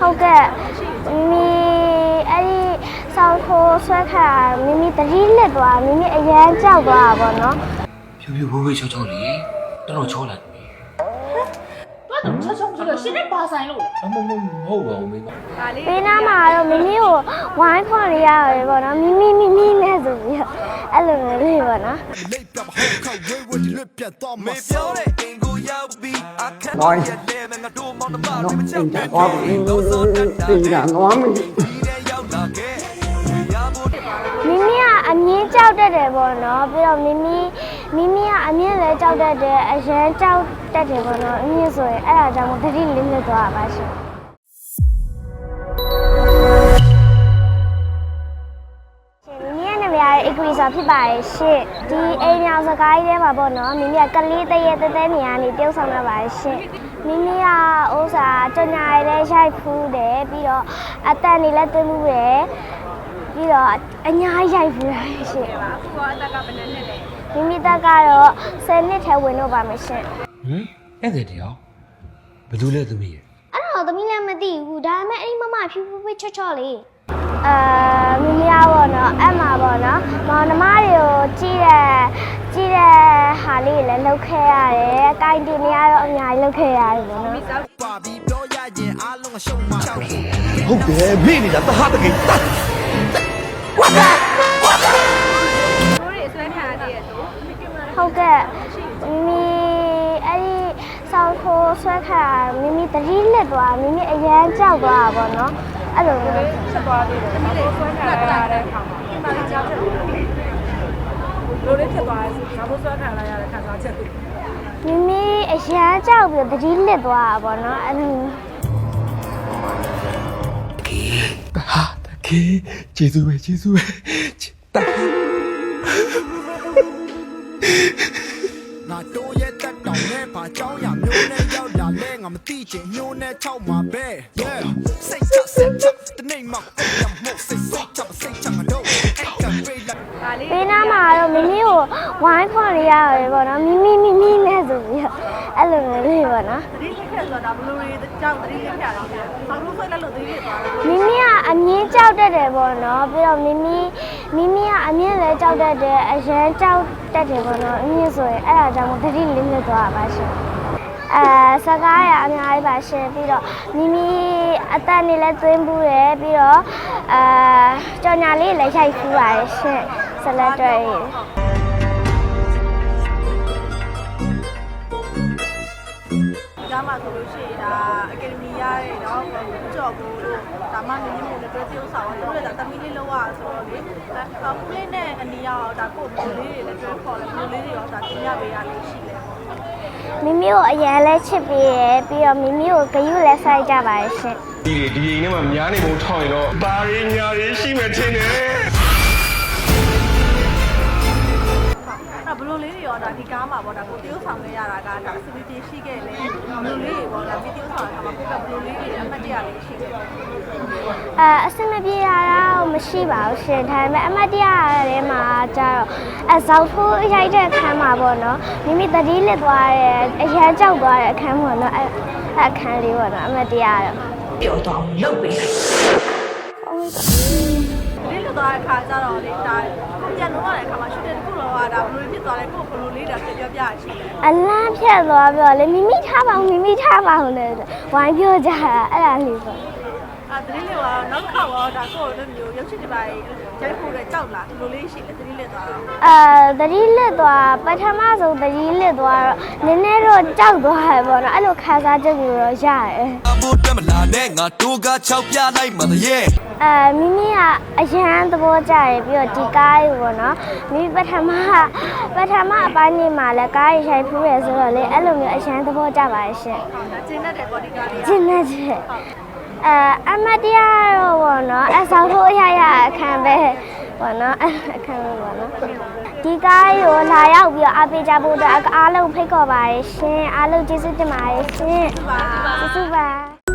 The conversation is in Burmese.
ဟုတ်ကဲ့မိအဲ့ဒီဆောင်းထိုးဆွဲခါမိမိတတိလက်သွားမိမိအရန်ကြောက်သွားတာပေါ့နော်ဖြူဖြူဘိုးဘိုးချောချောလေတော်တော်ချောလာတယ်တော်တော်ချောချောမဆိုလို့ရှင်နဲ့ပါဆိုင်လို့အမမမဟုတ်ပါဘူးမိမပေးနာမှာတော့မိမိကိုဝိုင်းခေါ်ရရတယ်ပေါ့နော်မိမိမိမိနဲ့ဆိုပြီးတော့အဲ့လိုမျိုးလေးပေါ့နော်နိုင် ပြတ်ဟောက်ခောက်ဝဲဝဲဒီလွတ်ပြတ်တော့မမေဆောပြောတဲ့အင်ကိုရောက်ပြီးအခက်ဝိုင်းရဲ့လဲမငါတို့မောင်နှမတော့တွေမအချက်င်ပြတာတ်သွားပြီပြင်တာငေါမီဒီနဲ့ရောက်လာခဲ့ရဖို့မိမိကအမြင်ကြောက်တတ်တယ်ပေါ့နော်ပြီးတော့မိမိမိမိကအမြင်လည်းကြောက်တတ်တယ်အရန်ကြောက်တတ်တယ်ပေါ့နော်အမြင်ဆိုရင်အဲ့ဒါကြောင့်မို့တတိလေးလွတ်သွားတာပါရှင်ရှင်မိမိရဲ့နာမည်ကတော့ Equity ဆိုဖြစ်ပါတယ်ရှင်ဒီအိမ်မြောင်စကားကြီးထဲမှာပေါ့နော်မိမိကကလေးတရေတဲတဲနေရာနေပြုတ်ဆောင်ရပါတယ်ရှင် မိမိကဥစ္စာကြညာရတဲ့ရိုက်ဖူးတယ်ပြီးတော့အတန်နေလည်းတွင်းမှုတယ်ပြီးတော့အညာရိုက်ဖူးတယ်ရှင်ကိုကအသက်ကဘယ်နဲ့နဲ့လဲမိမိတက်ကတော့10နှစ်ထဲဝင်တော့ပါမယ်ရှင်ဟမ်အဲ့ဒါတရားဘယ်သူလဲသမီးရဲ့အဲ့တော့သမီးလည်းမသိဘူးဒါပေမဲ့အဲ့ဒီမမဖြူဖြူဖြူချော့ချော့လေးအာမိမိရပါတော့အဲ့မှာပေါ့နော်မောင်နှမတွေကိုကြည့်တဲ့ကြည့်တဲ့ဟာ လေးလည်းလှုပ်ခဲရတယ်။ကိုင်တင်နေရတော့အများကြီးလှုပ်ခဲရတယ်ပေါ့နော်ပါပြီးပြောရရင်အားလုံးအရှုံးမှာချောက်ဖို့ဟုတ်တယ်မိနေတာတဟတကိတတို့တွေဆွဲခံရသေးရဲ့သူ။ဟုတ်ကဲ့မိမိအဲ့ဒီဆောင်းထိုးဆွဲခါမိမိတတိလက်သွားမိမိအရန်ကြောက်သွားတာပေါ့နော်။အဲ့လိုမျိုးချက်သွားသေးတယ်ဒါလေးဆွဲခံရတဲ့အခါမှာဒီမှာကြောက်တယ် လို့လေးဖြစ်သွားတယ်ဆိုဒါဘိုးဆွဲခံလိုက်ရတဲ့ခံစားချက်သူမိမိအရန်ကြောက်ပြီးတော့တတိလက်သွားတာပေါ့နော်။အဲ့လိုမျိုးဟာတကေကျေးဇူးပဲကျေးဇူးပဲတာငါတို့ရဲ့တက်တောင်နဲ့ပါကြောင်းရမျိုးနဲ့ရောက်လာလဲငါမသိချင်ညိုးနဲ့ချောက်မှာပဲ yeah စိတ်ချစိတ်ချတနေ့မှအဲ့ရမို့စိတ်စိတ်ချစိတ်ချငါတို့ ဝိုင်းခေါ်ရရတယ်ပေါ့နော်မိမိမိမိနဲ့ဆိုပြီးတော့အဲ့လိုမျိုးလေးပေါ့နော်သတိလက်ခဲ့ဆိုတာဘလူးလေးကြောက်သတိလက်ခဲ့ရတယ်ဆောင်းလို့ဆွဲလက်လို့သတိလက်သွားတယ်မိမိကအမြင်ကြောက်တတ်တယ်ပေါ့နော်ပြီးတော့မိမိမိမိကအမြင်လည်းကြောက်တတ်တယ်အရန်ကြောက်တတ်တယ်ပေါ့နော်အမြင်ဆိုရင်အဲ့ဒါကြောင့်မို့တတိလေးလွတ်သွားတာပါရှင်အဲစကားရအများကြီးပါရှင်ပြီးတော့မိမိအတန်နေလည်းသွင်းဘူးတယ်ပြီးတော့အာကြော်ညာလေးလည်းရိုက်ဖူးပါတယ်ရှင်ဆလက်တွေ ဒါမှဆိုလို့ရှိရင်ဒါအကယ်ဒမီရတဲ့တော့ကြော်ကိုတို့ဒါမှမင်းမျိုးတွေတွဲ tiêu ဆောင်တော့တို့ကသမီးလေးလောက်ရဆိုတော့လေအခုလေးနဲ့အနီရောဒါကိုဘလူးလေးတွေလည်းတွဲခေါ်လဲဘလူးလေးတွေရောဒါတင်ရပေးရလေးရှိလဲမိမိကိုအရင်လဲချစ်ပေးရယ်ပြီးတော့မိမိကိုဂယုလည်းစိုက်ကြပါရဲ့ရှင်ဒီဒီအိမ်ထဲမှာများနေပုံထောက်ရင်တော့ဘာရင်းညာရင်းရှိမယ်ထင်တယ် ဘလူးလေးတွေရောဒါဒီကားမှာပေါ့ဒါကို tiêu ဆောင်ခဲ့ရတာကဒါစပီတီရှိခဲ့လေဘလူးလေးတွေပေါ့ဒါဗီဒီယိုဆောင်တာမှာကိုကဘလူးလေးတွေအမှတ်တရလေးရှိခဲ့တယ်အဲအစမပြေရတာမရှိပါဘူးရှင်ဒါပေမဲ့အမတ်တရားထဲမှာကျတော့အဇောက်ထိုးရိုက်တဲ့အခန်းမှာပေါ့နော်မိမိတတိလစ်သွားတယ်အရန်ကြောက်သွားတဲ့အခန်းပေါ့နော်အဲအဲ့အခန်းလေးပေါ့နော်အမတ်တရားတော့လေးလွ တ်သွားတဲ့ခါကျတော့လေဒါပြန်လို့ရတဲ့ခါမှာရှူတဲ့ခုလောကဒါဘလူးဖြစ်သွားတယ်ကိုဘလူးလေးတွေပြောပြရှိတယ်အလန့်ဖြတ်သွားပြီးတော့လေမိမိထားပါဦးမိမိထားပါဦးလေဝိုင်းပြောကြတာအဲ့ဒါလေးပေါ့အာ သတိလေးကတော့နောက်တစ်ခါတော့ဒါကိုလိုမျိုးရုပ်ရှင်တွေပါကျိုက်ဖို့လည်းကြောက်လာဘလူးလေးရှိတယ်သတိလေးသွားတော့အဲတတိလစ်သွားပထမဆုံးတတိလစ်သွားတော့နည်းနည်းတော့ကြောက်သွားတယ်ပေါ့နော်အဲ့လိုခန်းစားချက်ကိုတော့ရတယ်အဖို့တက်မလာနဲ့ငါတို့ကချောက်ပြလိုက်မှတည်းအဲမိမိကအရန်သဘောကျရပြီးတော့ဒီကားကြီးပေါ့နော်မိမိပထမပထမအပိုင်းနေမှာလည်းကားကြီးရိုက်ဖူးရဆိုတော့လေအဲ့လိုမျိုးအရန်သဘောကျပါရဲ့ရှင်ဒါကျင်းတဲ့ body ကားလေးကျင်းနေတယ် အဲအမတ်တရားတော့ပေါ့နော်အဆောင်ထိုးရရအခန်းပဲပေါ့နော်အခန်းပဲပေါ့နော်ဒီကားကြီးကိုလာရောက်ပြီးတော့အားပေးကြဖို့အတွက်အားလုံးဖိတ်ခေါ်ပါရရှင်အားလုံးကျေးဇူးတင်ပါတယ်ရှင်ကျေးဇူးပါ